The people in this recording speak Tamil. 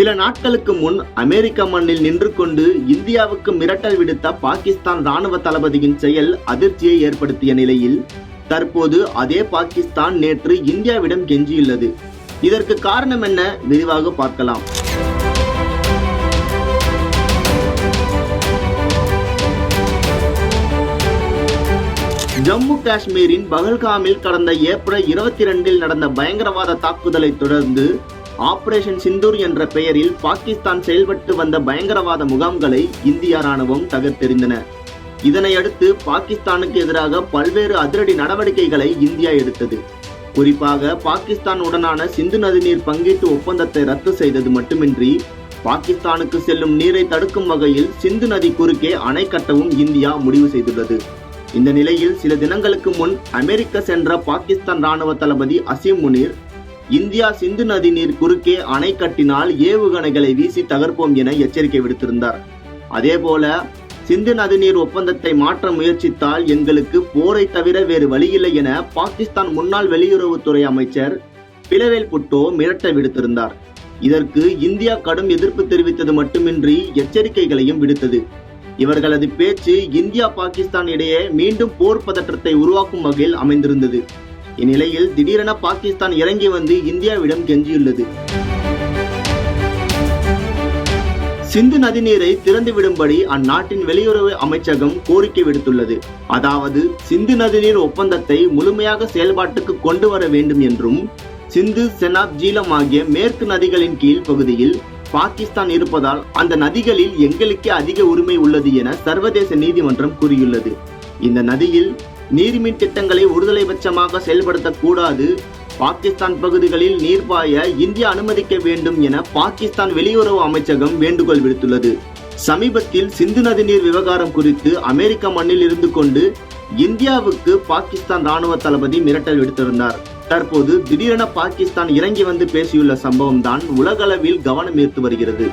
சில நாட்களுக்கு முன் அமெரிக்க மண்ணில் நின்று கொண்டு இந்தியாவுக்கு மிரட்டல் விடுத்த பாகிஸ்தான் ராணுவ தளபதியின் செயல் அதிர்ச்சியை ஏற்படுத்திய நிலையில் தற்போது அதே பாகிஸ்தான் நேற்று இந்தியாவிடம் கெஞ்சியுள்ளது. இதற்கு காரணம் என்ன? விரிவாக பார்க்கலாம். ஜம்மு காஷ்மீரின் பகல்காமில் கடந்த ஏப்ரல் இருபத்தி ரெண்டில் நடந்த பயங்கரவாத தாக்குதலை தொடர்ந்து ஆபரேஷன் சிந்தூர் என்ற பெயரில் பாகிஸ்தான் செயல்பட்டு வந்த பயங்கரவாத முகாம்களை இந்திய ராணுவம் தகர்த்தெறிந்தன. இதனையடுத்து பாகிஸ்தானுக்கு எதிராக பல்வேறு அதிரடி நடவடிக்கைகளை இந்தியா எடுத்தது. குறிப்பாக பாகிஸ்தான் உடனான சிந்து நதிநீர் பங்கீட்டு ஒப்பந்தத்தை ரத்து செய்தது மட்டுமின்றி பாகிஸ்தானுக்கு செல்லும் நீரை தடுக்கும் வகையில் சிந்து நதி குறுக்கே அணை கட்டவும் இந்தியா முடிவு செய்துள்ளது. இந்த நிலையில் சில தினங்களுக்கு முன் அமெரிக்க சென்ற பாகிஸ்தான் ராணுவ தளபதி அசீம் முனீர் இந்தியா சிந்து நதி நீர் குறுக்கே அணை கட்டினால் ஏவுகணைகளை வீசி தகர்ப்போம் என எச்சரிக்கை விடுத்திருந்தார். அதேபோல சிந்து நதிநீர் ஒப்பந்தத்தை மாற்ற முயற்சித்தால் எங்களுக்கு போரை தவிர வேறு வழியில்லை என பாகிஸ்தான் முன்னாள் வெளியுறவுத்துறை அமைச்சர் பிளவேல் புட்டோ மிரட்ட விடுத்திருந்தார். இதற்கு இந்தியா கடும் எதிர்ப்பு தெரிவித்தது மட்டுமின்றி எச்சரிக்கைகளையும் விடுத்தது. இவர்களது பேச்சு இந்தியா பாகிஸ்தான் இடையே மீண்டும் போர் பதற்றத்தை உருவாக்கும் வகையில் அமைந்திருந்தது. இந்நிலையில் திடீரென பாகிஸ்தான் இறங்கி வந்து இந்தியாவிடம் கெஞ்சியுள்ளது. சிந்து நதிநீரை திறந்துவிடும்படி அந்நாட்டின் வெளியுறவு அமைச்சகம் கோரிக்கை விடுத்துள்ளது. அதாவது சிந்து நதிநீர் ஒப்பந்தத்தை முழுமையாக செயல்பாட்டுக்கு கொண்டு வர வேண்டும் என்றும் சிந்து செனாப் ஜீலம் ஆகிய மேற்கு நதிகளின் கீழ் பகுதியில் பாகிஸ்தான் இருப்பதால் அந்த நதிகளில் எங்களுக்கே அதிக உரிமை உள்ளது என சர்வதேச நீதிமன்றம் கூறியுள்ளது. இந்த நதியில் நீர்மின் திட்டங்களை ஒருதலை பட்சமாக செயல்படுத்தக்கூடாது. பாகிஸ்தான் பகுதிகளில் நீர் பாய இந்தியா அனுமதிக்க வேண்டும் என பாகிஸ்தான் வெளியுறவு அமைச்சகம் வேண்டுகோள் விடுத்துள்ளது. சமீபத்தில் சிந்து நதி நீர் விவகாரம் குறித்து அமெரிக்க மண்ணில் இருந்து கொண்டு இந்தியாவுக்கு பாகிஸ்தான் ராணுவ தளபதி மிரட்டல் விடுத்திருந்தார். தற்போது திடீரென பாகிஸ்தான் இறங்கி வந்து பேசியுள்ள சம்பவம் தான் உலகளவில் கவனம் ஈர்த்து வருகிறது.